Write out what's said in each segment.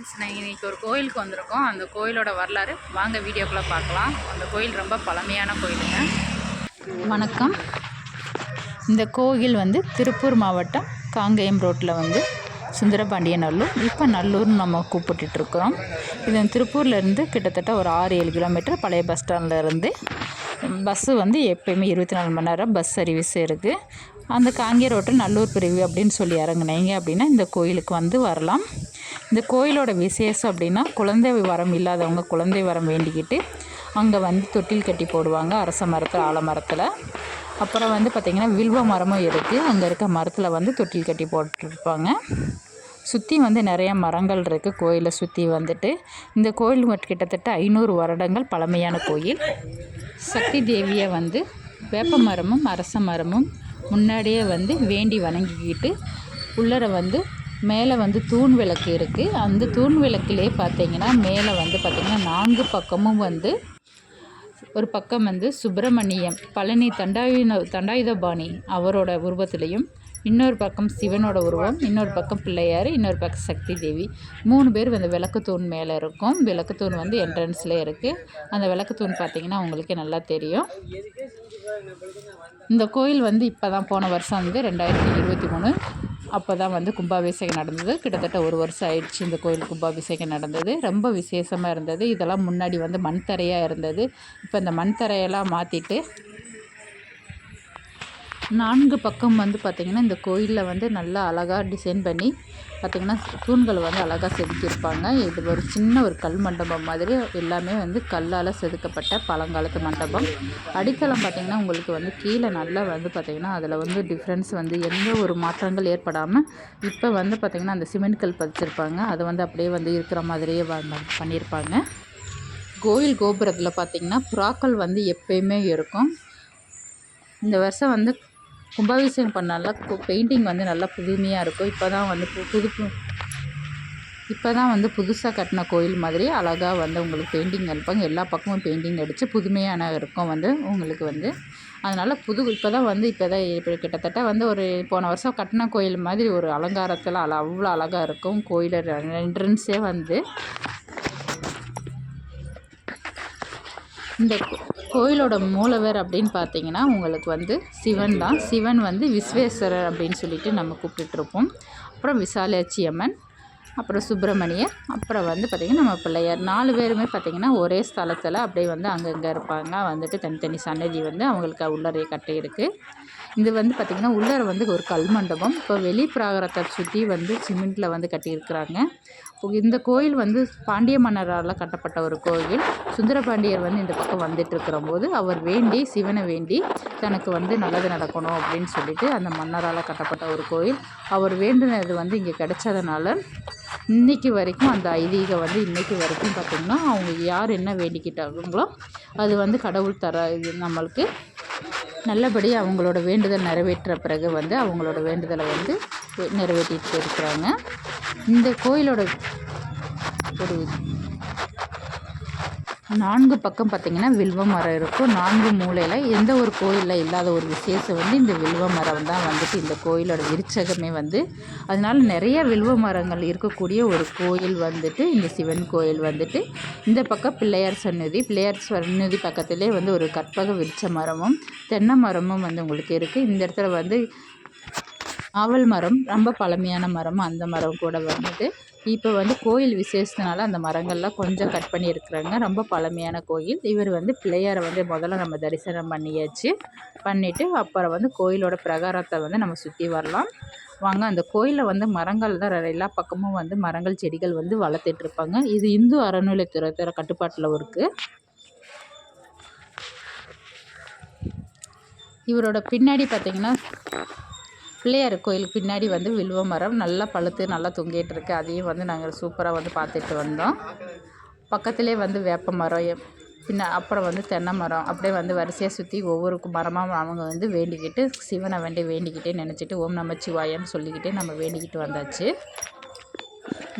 நாங்கள் இன்றைக்கி ஒரு கோயிலுக்கு வந்திருக்கோம். அந்த கோயிலோட வரலாறு வாங்க வீடியோக்குள்ளே பார்க்கலாம். அந்த கோயில் ரொம்ப பழமையான கோயிலுங்க. வணக்கம். இந்த கோயில் வந்து திருப்பூர் மாவட்டம் காங்கேயம் ரோட்டில் வந்து சுந்தரபாண்டிய நல்லூர் இப்போ நல்லூர்னு நம்ம கூப்பிட்டுட்ருக்குறோம் இது திருப்பூர்லேருந்து கிட்டத்தட்ட ஒரு ஆறு ஏழு கிலோமீட்டர் பழைய பஸ் ஸ்டாண்ட்லேருந்து பஸ்ஸு வந்து எப்பயுமே இருபத்தி நாலு மணி நேரம் பஸ் சர்வீஸ் இருக்குது அந்த காங்கே ரோட்டு நல்லூர் பிரிவு அப்படின்னு சொல்லி இறங்குனீங்க அப்படின்னா இந்த கோயிலுக்கு வந்து வரலாம். இந்த கோயிலோட விசேஷம் அப்படின்னா குழந்தை வரம் இல்லாதவங்க குழந்தை வரம் வேண்டிக்கிட்டு அங்கே வந்து தொட்டில் கட்டி போடுவாங்க அரச மரத்தில் ஆலமரத்தில் அப்புறம் வந்து பார்த்திங்கன்னா வில்வ மரமும் இருக்குது அங்கே இருக்க மரத்தில் வந்து தொட்டில் கட்டி போட்டுருப்பாங்க. சுற்றி வந்து நிறைய மரங்கள் இருக்குது கோயிலை சுற்றி வந்துட்டு இந்த கோயில் கிட்டத்தட்ட ஐநூறு வருடங்கள் பழமையான கோயில். சக்தி தேவியை வந்து வேப்ப மரமும் அரச மரமும் முன்னாடியே வந்து வேண்டி வணங்கிக்கிட்டு உள்ளர வந்து மேலே வந்து தூண் விளக்கு இருக்குது அந்த தூண் விளக்கிலே பார்த்தீங்கன்னா மேலே வந்து பார்த்திங்கன்னா நான்கு பக்கமும் வந்து ஒரு பக்கம் வந்து சுப்பிரமணியம் பழனி தண்டாயுத தண்டாயுதபாணி அவரோட உருவத்திலையும் இன்னொரு பக்கம் சிவனோட உருவம் இன்னொரு பக்கம் பிள்ளையார் இன்னொரு பக்கம் சக்தி தேவி மூணு பேர் வந்து விளக்கு தூண் மேலே இருக்கும். விளக்கு தூண் வந்து என்ட்ரன்ஸ்லேயே இருக்குது அந்த விளக்கு தூண் பார்த்திங்கன்னா உங்களுக்கே நல்லா தெரியும். இந்த கோயில் வந்து இப்போ தான் போன வருஷம் வந்து ரெண்டாயிரத்தி இருபத்தி மூணு. அப்போ தான் வந்து கும்பாபிஷேகம் நடந்தது. கிட்டத்தட்ட ஒரு வருஷம் ஆயிடுச்சு இந்த கோயில் கும்பாபிஷேகம் நடந்தது. ரொம்ப விசேஷமாக இருந்தது. இதெல்லாம் முன்னாடி வந்து மண் தரையாக இருந்தது. இப்போ இந்த மண் தரையெல்லாம் மாற்றிட்டு நான்கு பக்கம் வந்து பார்த்திங்கன்னா இந்த கோயிலில் வந்து நல்லா அழகாக டிசைன் பண்ணி பார்த்திங்கன்னா தூண்களை வந்து அழகாக செதுக்கியிருப்பாங்க. இது ஒரு சின்ன ஒரு கல் மண்டபம் மாதிரி எல்லாமே வந்து கல்லால் செதுக்கப்பட்ட பழங்காலத்து மண்டபம். அடித்தளம் பார்த்திங்கன்னா உங்களுக்கு வந்து கீழே நல்லா வந்து பார்த்திங்கன்னா அதில் வந்து டிஃப்ரென்ஸ் வந்து எந்த ஒரு மாற்றங்கள் ஏற்படாமல் இப்போ வந்து பார்த்திங்கன்னா அந்த சிமெண்ட் கல் பதிச்சிருப்பாங்க. அதை வந்து அப்படியே வந்து இருக்கிற மாதிரியே பண்ணியிருப்பாங்க. கோயில் கோபுரத்தில் பார்த்திங்கன்னா புறாக்கள் வந்து எப்பயுமே இருக்கும். இந்த வருஷம் வந்து கும்பாபிஷேகம் பண்ணால பெயிண்டிங் வந்து நல்லா புதுமையாக இருக்கும். இப்போ தான் வந்து புது இப்போ தான் வந்து புதுசாக கட்டின கோயில் மாதிரி அழகாக வந்து உங்களுக்கு பெயிண்டிங் அடிப்பாங்க எல்லா பக்கமும் பெயிண்டிங் அடித்து புதுமையான இருக்கும் வந்து உங்களுக்கு வந்து. அதனால் புது இப்போ தான் வந்து இப்போ தான் இப்போ கிட்டத்தட்ட வந்து ஒரு போன வருஷம் கட்டின கோயில் மாதிரி ஒரு அலங்காரத்தில் அல அவ்வளோ அழகாக இருக்கும். கோயில் என்ட்ரன்ஸே வந்து இந்த கோயிலோட மூலவர் அப்படின்னு பார்த்தீங்கன்னா உங்களுக்கு வந்து சிவன் தான். சிவன் வந்து விஸ்வேஸ்வரர் அப்படின்னு சொல்லிட்டு நம்ம கூப்பிட்டுட்ருப்போம். அப்புறம் விசாலாட்சி அம்மன் அப்புறம் சுப்பிரமணியர் அப்புறம் வந்து பார்த்திங்கன்னா நம்ம பிள்ளையார். நாலு பேருமே பார்த்திங்கன்னா ஒரே ஸ்தலத்தில் அப்படியே வந்து அங்கங்கே இருப்பாங்க. வந்துட்டு தனித்தனி சன்னதி வந்து அவங்களுக்கு உள்ளறைய கட்டி இருக்குது இது வந்து பார்த்திங்கன்னா உள்ளர வந்து ஒரு கல் மண்டபம். இப்போ வெளிப்பிராகரத்தை சுற்றி வந்து சிமெண்ட்டில் வந்து கட்டியிருக்கிறாங்க. இந்த கோயில் வந்து பாண்டிய மன்னரால் கட்டப்பட்ட ஒரு கோயில். சுந்தரபாண்டியர் வந்து இந்த பக்கம் வந்துட்டு இருக்கிற போது அவர் வேண்டி சிவனை வேண்டி தனக்கு வந்து நல்லது நடக்கணும் அப்படின்னு சொல்லிட்டு அந்த மன்னரால் கட்டப்பட்ட ஒரு கோயில். அவர் வேண்டினது வந்து இங்கே கிடைச்சதுனால இன்றைக்கி வரைக்கும் அந்த ஐதீகம் வந்து இன்றைக்கி வரைக்கும் பார்த்திங்கன்னா அவங்க யார் என்ன வேண்டிக்கிட்டாங்களோ அது வந்து கடவுள் தர இது நம்மளுக்கு நல்லபடியாக அவங்களோட வேண்டுதல் நிறைவேற்ற பிறகு வந்து அவங்களோட வேண்டுதலை வந்து நிறைவேற்றிட்டு இருக்கிறாங்க. இந்த கோயிலோட ஒரு நான்கு பக்கம் பார்த்திங்கன்னா வில்வ மரம் இருக்கும். நான்கு மூலையில் எந்த ஒரு கோயிலில் இல்லாத ஒரு விசேஷம் வந்து இந்த வில்வ மரம் தான் வந்துட்டு இந்த கோயிலோட விருச்சகமே வந்து. அதனால் நிறைய வில்வ மரங்கள் இருக்கக்கூடிய ஒரு கோயில் வந்துட்டு இந்த சிவன் கோயில் வந்துட்டு. இந்த பக்கம் பிள்ளையார் சன்னதி பிள்ளையார் சன்னதி பக்கத்துலேயே வந்து ஒரு கற்பக விருச்ச மரமும் தென்னை மரமும் வந்து உங்களுக்கு இருக்குது இந்த இடத்துல வந்து ஆவல் மரம் ரொம்ப பழமையான மரம் அந்த மரம் கூட வந்துட்டு இப்போ வந்து கோயில் விசேஷத்தினால அந்த மரங்கள்லாம் கொஞ்சம் கட் பண்ணியிருக்கிறாங்க. ரொம்ப பழமையான கோயில். இவர் வந்து பிள்ளையாரை வந்து முதல்ல நம்ம தரிசனம் பண்ணியாச்சு. பண்ணிவிட்டு அப்புறம் வந்து கோயிலோட பிரகாரத்தை வந்து நம்ம சுற்றி வரலாம். வாங்க அந்த கோயிலில் வந்து மரங்கள் தான் எல்லா பக்கமும் வந்து மரங்கள் செடிகள் வந்து வளர்த்துட்ருப்பாங்க இது இந்து அறநிலைத்துறை கட்டுப்பாட்டில் இருக்குது இவரோட பின்னாடி பார்த்திங்கன்னா பிள்ளையார் கோயிலுக்கு பின்னாடி வந்து வில்வ மரம் நல்லா பழுத்து நல்லா தொங்கிட்டு இருக்கு அதையும் வந்து நாங்கள் சூப்பராக வந்து பார்த்துட்டு வந்தோம். பக்கத்துலேயே வந்து வேப்ப மரம் பின்ன அப்புறம் வந்து தென்னை மரம். அப்படியே வந்து வரிசையாக சுற்றி ஒவ்வொரு மரமாக அவங்க வந்து வேண்டிக்கிட்டு சிவனை வேண்டி வேண்டிக்கிட்டே நினச்சிட்டு ஓம் நமச்சிவாயன்னு சொல்லிக்கிட்டே நம்ம வேண்டிக்கிட்டு வந்தாச்சு.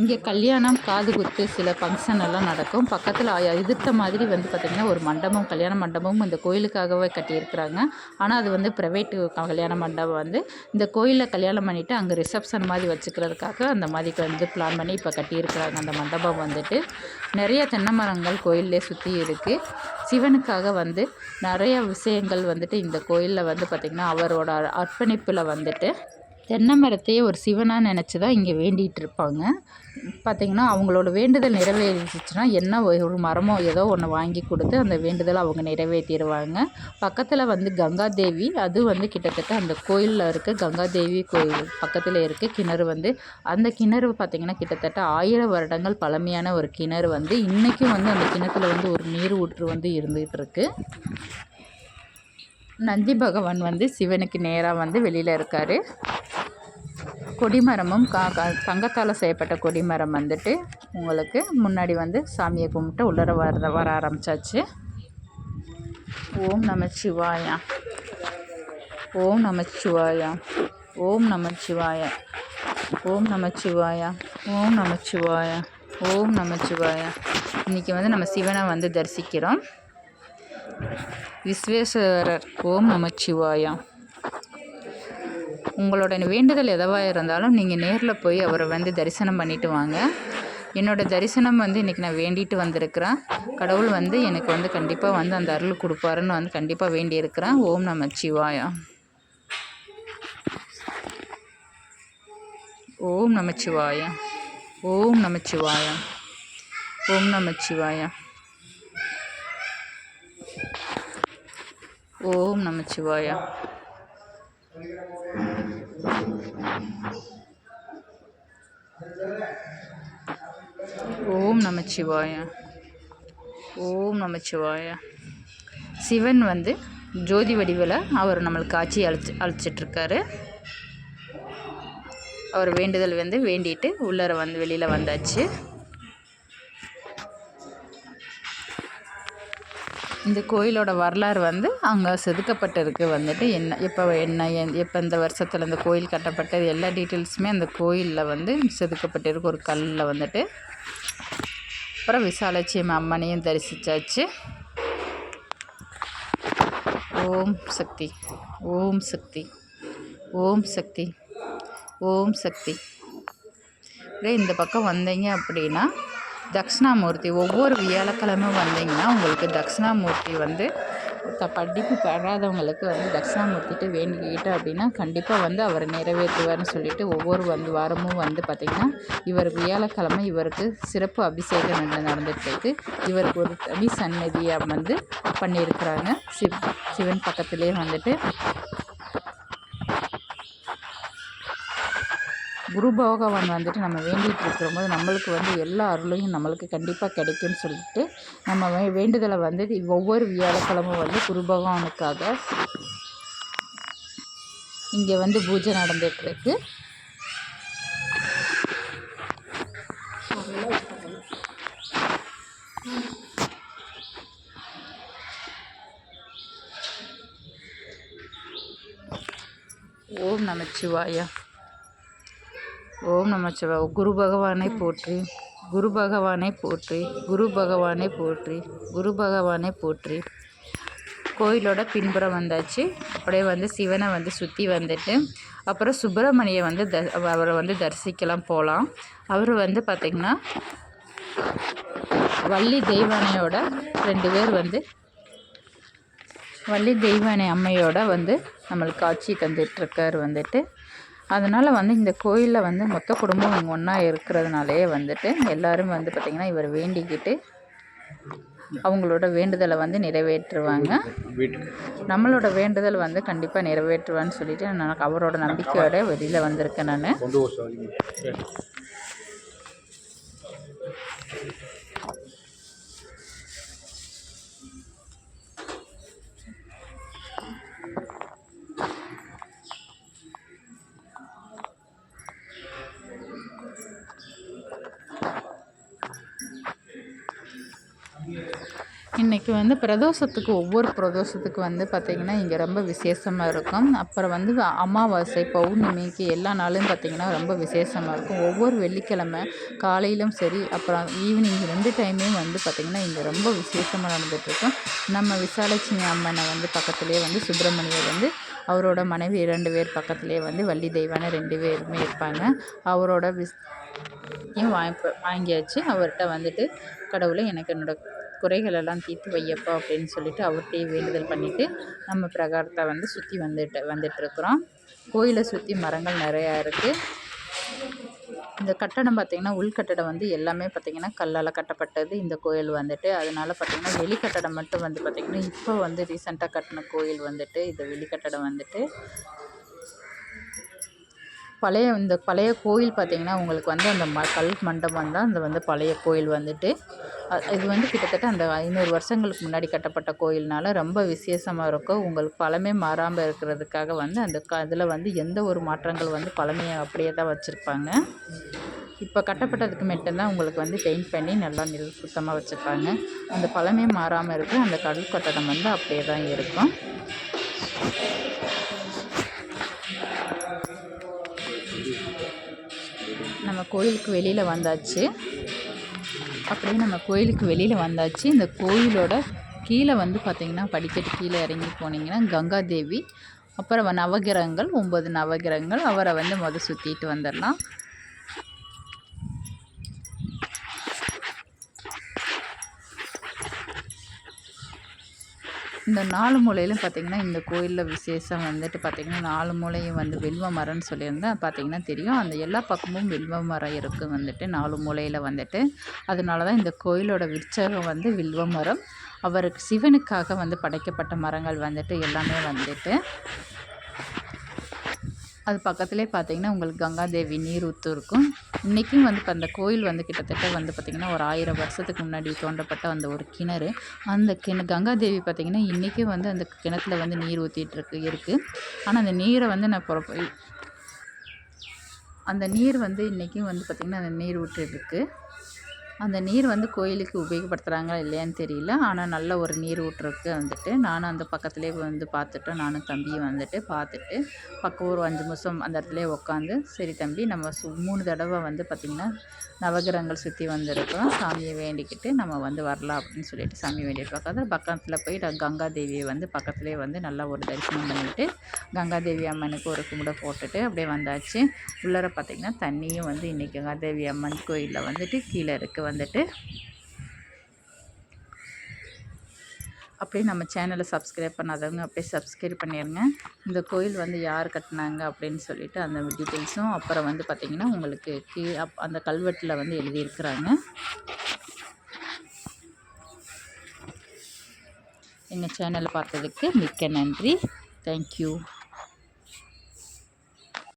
இங்கே கல்யாணம் காது குத்து சில ஃபங்க்ஷன் எல்லாம் நடக்கும். பக்கத்தில் எதிர்த்த மாதிரி வந்து பார்த்திங்கன்னா ஒரு மண்டபம் கல்யாண மண்டபமும் இந்த கோயிலுக்காகவே கட்டியிருக்கிறாங்க. ஆனால் அது வந்து ப்ரைவேட்டு கல்யாண மண்டபம் வந்து இந்த கோயிலில் கல்யாணம் பண்ணிவிட்டு அங்கே ரிசப்ஷன் மாதிரி வச்சுக்கிறதுக்காக அந்த மாதிரி வந்து பிளான் பண்ணி இப்போ கட்டியிருக்கிறாங்க. அந்த மண்டபம் வந்துட்டு நிறைய தென்னை மரங்கள் கோயிலே சுற்றி இருக்குது சிவனுக்காக வந்து நிறைய விஷயங்கள் வந்துட்டு இந்த கோயிலில் வந்து பார்த்திங்கன்னா அவரோட அர்ப்பணிப்பில் வந்துட்டு தென்னை மரத்தையே ஒரு சிவனாக நினச்சி தான் இங்கே வேண்டிகிட்டு இருப்பாங்க. பார்த்திங்கன்னா அவங்களோட வேண்டுதல் நிறைவேறிச்சுன்னா என்ன ஒரு மரமோ ஏதோ ஒன்று வாங்கி கொடுத்து அந்த வேண்டுதலை அவங்க நிறைவேற்றிடுவாங்க. பக்கத்தில் வந்து கங்காதேவி அது வந்து கிட்டத்தட்ட அந்த கோயிலில் இருக்க கங்காதேவி கோயில் பக்கத்தில் இருக்குது கிணறு வந்து அந்த கிணறு பார்த்திங்கன்னா கிட்டத்தட்ட ஆயிரம் வருடங்கள் பழமையான ஒரு கிணறு வந்து இன்றைக்கும் வந்து அந்த கிணத்துல வந்து ஒரு நீர் ஊற்று வந்து இருந்துகிட்டு இருக்குது நந்தி பகவான் வந்து சிவனுக்கு நேராக வந்து வெளியில் இருக்கார். கொடிமரமும் கா கா தங்கத்தால் செய்யப்பட்ட கொடிமரம் வந்துட்டு உங்களுக்கு முன்னாடி வந்து சாமியை கும்பிட்டு உள்ளர வர வர ஆரம்பித்தாச்சு ஓம் நமச்சிவாயா ஓம் நமச்சிவாயா ஓம் நமச்சிவாயா ஓம் நமச்சிவாயா ஓம் நமச்சிவாயா ஓம் நமச்சிவாயா இன்றைக்கி வந்து நம்ம சிவனை வந்து தரிசிக்கிறோம். விஸ்வேஸ்வரர் ஓம் நமச்சிவாயா உங்களோட வேண்டுதல் எதுவாக இருந்தாலும் நீங்கள் நேரில் போய் அவரை வந்து தரிசனம் பண்ணிட்டு வாங்க. என்னோடய தரிசனம் வந்து இன்றைக்கி நான் வேண்டிட்டு வந்திருக்கிறேன். கடவுள் வந்து எனக்கு வந்து கண்டிப்பாக வந்து அந்த அருள் கொடுப்பாருன்னு வந்து கண்டிப்பாக வேண்டியிருக்கிறேன். ஓம் நமச்சிவாயா ஓம் நமச்சிவாயா ஓம் நமச்சிவாயா ஓம் நமச்சிவாயா ஓம் நமச்சிவாயா ஓம் நமச்சிவாய ஓம் நமச்சிவாய சிவன் வந்து ஜோதி வடிவில் அவர் நம்மளுக்கு காட்சி அழைச்சி அழைச்சிட்ருக்காரு அவர் வேண்டுதல் வந்து வேண்டிட்டு உள்ளார வந்து வெளியில் வந்தாச்சு. இந்த கோயிலோட வரலாறு வந்து அங்கே செதுக்கப்பட்டிருக்கு வந்துட்டு என்ன எப்போ என்ன எப்போ இந்த வருஷத்தில் இந்த கோயில் கட்டப்பட்டது எல்லா டீட்டெயில்ஸுமே அந்த கோயிலில் வந்து செதுக்கப்பட்டிருக்கு. ஒரு கல்லில் வந்துட்டு அப்புறம் விசாலட்சுமி அம்மனையும் தரிசித்தாச்சு ஓம் சக்தி ஓம் சக்தி ஓம் சக்தி ஓம் சக்தி. இந்த பக்கம் வந்தீங்க அப்படின்னா தட்சிணாமூர்த்தி ஒவ்வொரு வியாழக்கிழமை வந்தீங்கன்னா உங்களுக்கு தட்சிணாமூர்த்தி வந்து த படிப்பு பெறாதவங்களுக்கு வந்து தட்சிணாமூர்த்திட்டு வேண்டிக்கிட்டு அப்படின்னா கண்டிப்பாக வந்து அவர் நிறைவேற்றுவார்னு சொல்லிட்டு ஒவ்வொரு வந்து வாரமும் வந்து பார்த்திங்கன்னா இவர் வியாழக்கிழமை இவருக்கு சிறப்பு அபிஷேகம் நடந்துகிட்டு இருக்கு இவருக்கு ஒரு தனி சன்னதியை வந்து பண்ணியிருக்கிறாங்க. சிவ் சிவன் பக்கத்துலேயே வந்துட்டு குரு பகவான் வந்துட்டு நம்ம வேண்டிகிட்டு இருக்கிறபோது நம்மளுக்கு வந்து எல்லா அருளையும் நம்மளுக்கு கண்டிப்பாக கிடைக்கும்னு சொல்லிட்டு நம்ம வே வேண்டுதலை வந்து ஒவ்வொரு வியாழக்கிழமும் வந்து குரு பகவானுக்காக இங்கே வந்து பூஜை நடந்துகிட்ருக்கு ஓம் நமச்சிவாயா. ஓம் நமச்சிவா குரு பகவானை போற்றி குரு பகவானை போற்றி குரு பகவானை போற்றி குரு பகவானை போற்றி. கோயிலோட பின்புறம் வந்தாச்சு. அப்படியே வந்து சிவனை வந்து சுற்றி வந்துட்டு அப்புறம் சுப்பிரமணியை வந்து த அவரை வந்து தரிசிக்கலாம் போகலாம் அவர் வந்து பார்த்திங்கன்னா வள்ளி தெய்வானையோட ரெண்டு பேர் வந்து வள்ளி தெய்வானை அம்மையோட வந்து நம்மளுக்கு காட்சி தந்துட்டுருக்கார் வந்துட்டு. அதனால் வந்து இந்த கோயிலில் வந்து மொத்த குடும்பம் இங்கே ஒன்றா இருக்கிறதுனாலே வந்துட்டு எல்லோரும் வந்து பார்த்திங்கன்னா இவர் வேண்டிக்கிட்டு அவங்களோட வேண்டுதலை வந்து நிறைவேற்றுவாங்க. நம்மளோட வேண்டுதல் வந்து கண்டிப்பாக நிறைவேற்றுவான்னு சொல்லிட்டு நான் அவரோட நம்பிக்கையோட வெளியில் வந்திருக்கேன் நான். இன்றைக்கி வந்து பிரதோஷத்துக்கு ஒவ்வொரு பிரதோஷத்துக்கு வந்து பார்த்திங்கன்னா இங்கே ரொம்ப விசேஷமாக இருக்கும். அப்புறம் வந்து அமாவாசை பௌர்ணமிக்கு எல்லா நாளும் பார்த்திங்கன்னா ரொம்ப விசேஷமாக இருக்கும். ஒவ்வொரு வெள்ளிக்கிழமை காலையிலும் சரி அப்புறம் ஈவினிங் ரெண்டு டைமே வந்து பார்த்திங்கன்னா இங்கே ரொம்ப விசேஷமாக நடந்துகிட்ருக்கும் நம்ம விசாலட்சுமி அம்மனை வந்து பக்கத்துலேயே வந்து சுப்பிரமணியர் வந்து அவரோட மனைவி இரண்டு பேர் பக்கத்துலேயே வந்து வள்ளி தெய்வான ரெண்டு பேருமே இருப்பாங்க. அவரோட விஸ் வாங்கி வாங்கியாச்சு. அவர்கிட்ட வந்துட்டு கடவுளை எனக்கு என்னோட குறைகளெல்லாம் தீர்த்து வையப்பா அப்படின்னு சொல்லிட்டு அவர்கிட்டயே வேண்டுதல் பண்ணிவிட்டு நம்ம பிரகாரத்தை வந்து சுற்றி வந்துட்டு வந்துட்டுருக்குறோம். கோயிலை சுற்றி மரங்கள் நிறையா இருக்குது இந்த கட்டடம் பார்த்திங்கன்னா உள்கட்டடம் வந்து எல்லாமே பார்த்திங்கன்னா கல்லால் கட்டப்பட்டது இந்த கோயில் வந்துட்டு. அதனால் பார்த்திங்கன்னா வெளிக்கட்டடம் மட்டும் வந்து பார்த்திங்கன்னா இப்போ வந்து ரீசெண்டாக கட்டின கோயில் வந்துட்டு இந்த வெளிக்கட்டடம் வந்துட்டு. பழைய இந்த பழைய கோயில் பார்த்திங்கன்னா உங்களுக்கு வந்து அந்த ம கல் மண்டபம் தான் அந்த வந்து பழைய கோயில் வந்துட்டு. இது வந்து கிட்டத்தட்ட அந்த ஐநூறு வருஷங்களுக்கு முன்னாடி கட்டப்பட்ட கோயில்னால ரொம்ப விசேஷமாக இருக்கும். உங்களுக்கு பழமே மாறாமல் இருக்கிறதுக்காக வந்து அந்த க அதில் வந்து எந்த ஒரு மாற்றங்கள் வந்து பழமையை அப்படியே தான் வச்சுருப்பாங்க. இப்போ கட்டப்பட்டதுக்கு மட்டும்தான் உங்களுக்கு வந்து பெயிண்ட் பண்ணி நல்லா நில் சுத்தமாக வச்சுருப்பாங்க. அந்த பழமே மாறாமல் இருக்கும் அந்த கடல் கட்டடம் வந்து அப்படியே தான் இருக்கும். நம்ம கோயிலுக்கு வெளியில் வந்தாச்சு. அப்படியே நம்ம கோயிலுக்கு வெளியில் வந்தாச்சு. இந்த கோயிலோட கீழே வந்து பார்த்திங்கன்னா படிக்கட்டு கீழே இறங்கி போனீங்கன்னா கங்கா தேவி அப்புறம் நவகிரகங்கள் ஒம்பது நவகிரகங்கள். அவரை வந்து மொதல் சுற்றிட்டு வந்துடலாம். இந்த நாலு மூலையிலும் பார்த்திங்கன்னா இந்த கோயிலில் விசேஷம் வந்துட்டு பார்த்திங்கன்னா நாலு மூலையும் வந்து வில்வ மரம்னு சொல்லியிருந்தேன் பார்த்திங்கன்னா தெரியும். அந்த எல்லா பக்கமும் வில்வ மரம் இருக்குது வந்துட்டு நாலு மூலையில் வந்துட்டு. அதனால தான் இந்த கோயிலோட விற்சகம் வந்து வில்வ மரம். அவருக்கு சிவனுக்காக வந்து படைக்கப்பட்ட மரங்கள் வந்துட்டு எல்லாமே வந்துட்டு அது பக்கத்துலேயே பார்த்தீங்கன்னா உங்களுக்கு கங்காதேவி நீர் ஊற்று இருக்கும். இன்றைக்கும் வந்து இப்போ அந்த கோயில் வந்து கிட்டத்தட்ட வந்து பார்த்திங்கன்னா ஒரு ஆயிரம் வருஷத்துக்கு முன்னாடி தோண்டப்பட்ட அந்த ஒரு கிணறு. அந்த கிண கங்காதேவி பார்த்திங்கன்னா இன்றைக்கும் வந்து அந்த கிணத்துல வந்து நீர் ஊற்றிட்டுருக்கு இருக்குது ஆனால் அந்த நீரை வந்து நான் புறப்ப அந்த நீர் வந்து இன்றைக்கும் வந்து பார்த்திங்கன்னா அந்த நீர் ஊற்றிட்டுருக்கு அந்த நீர் வந்து கோயிலுக்கு உபயோகப்படுத்துகிறாங்களா இல்லையான்னு தெரியல. ஆனால் நல்ல ஒரு நீர் ஊற்றுறதுக்கு வந்துட்டு நானும் அந்த பக்கத்துலேயே வந்து பார்த்துட்டோம் நானும் தம்பியும் வந்துட்டு பார்த்துட்டு பக்கம் ஒரு அஞ்சு நிமிஷம் அந்த இடத்துலையே உட்காந்து சரி தம்பி நம்ம சு மூணு தடவை வந்து பார்த்திங்கன்னா நவகிரகங்கள் சுற்றி வந்திருக்கோம் சாமியை வேண்டிக்கிட்டு நம்ம வந்து வரலாம் அப்படின்னு சொல்லிட்டு சாமி வேண்டிட்டு பார்க்காத பக்கத்தில் போய் கங்கா தேவியை வந்து பக்கத்துலேயே வந்து நல்லா ஒரு தரிசனம் பண்ணிவிட்டு கங்காதேவி அம்மனுக்கு ஒரு கும்பிட போட்டுட்டு அப்படியே வந்தாச்சு. உள்ளார பார்த்திங்கன்னா தண்ணியும் வந்து இன்றைக்கி கங்காதேவி அம்மன் கோயிலில் வந்துட்டு கீழே இருக்குது வந்துட்டு அப்படியே நம்ம சேனலை சப்ஸ்கிரைப் பண்ணாதவங்க அப்படியே சப்ஸ்கிரைப் பண்ணிடுங்க. இந்த கோயில் வந்து யார் கட்டினாங்க அப்படின்னு சொல்லிட்டு அந்த டீட்டெயில்ஸும் அப்புறம் வந்து பார்த்திங்கன்னா உங்களுக்கு கீ அப் அந்த கல்வெட்டில் வந்து எழுதியிருக்கிறாங்க. எங்கள் சேனலை பார்த்ததுக்கு மிக்க நன்றி. தேங்க்யூ